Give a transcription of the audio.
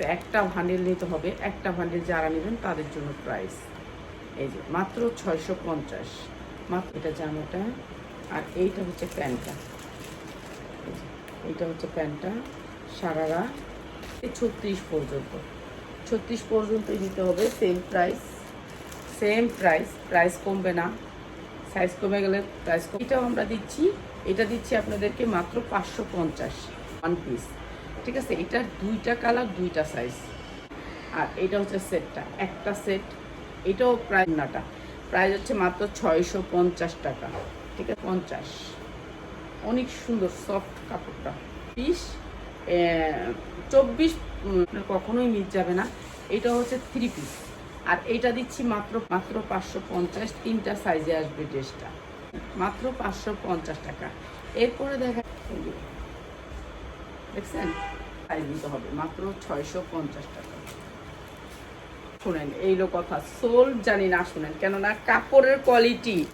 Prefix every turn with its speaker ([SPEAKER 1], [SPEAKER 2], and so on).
[SPEAKER 1] আছে, একটা ভান্ডিল নিতে হবে, একটা ভান্ডিল যারা নেবেন তাদের জন্য প্রাইস এই যে, মাত্র ছয়শো পঞ্চাশ। মাত্র এটা জামাটা আর এইটা হচ্ছে প্যান্টটা। এইটা হচ্ছে প্যান্টটা, সারারা ছত্রিশ পর্যন্ত। ছত্রিশ পর্যন্তই নিতে হবে same price same price price কমবে না। সাইজ কমে গেলে প্রাইস কম। এটাও আমরা দিচ্ছি, এটা দিচ্ছি আপনাদেরকে মাত্র পাঁচশো পঞ্চাশ ওয়ান পিস ঠিক আছে? এটার দুইটা কালার দুইটা সাইজ আর এটা হচ্ছে সেটটা একটা সেট এটাও প্রায় নাটা প্রাইস হচ্ছে মাত্র ছয়শো পঞ্চাশ টাকা। ঠিক আছে? পঞ্চাশ। অনেক সুন্দর সফট কাপড়টা। পিস চব্বিশ কখনোই মিস যাবে না। এটা হচ্ছে থ্রি পিস আর এইটা দিচ্ছি মাত্র মাত্র পাঁচশো পঞ্চাশ। তিনটা সাইজে আসবে ড্রেসটা মাত্র পাঁচশো পঞ্চাশ টাকা। এরপরে দেখা দেখছেন? সাইজ দিতে হবে মাত্র ছয়শো পঞ্চাশ টাকা। শুনেন এইগুলো কথা। সোল জানি না, শুনেন। কেননা কাপড়ের কোয়ালিটি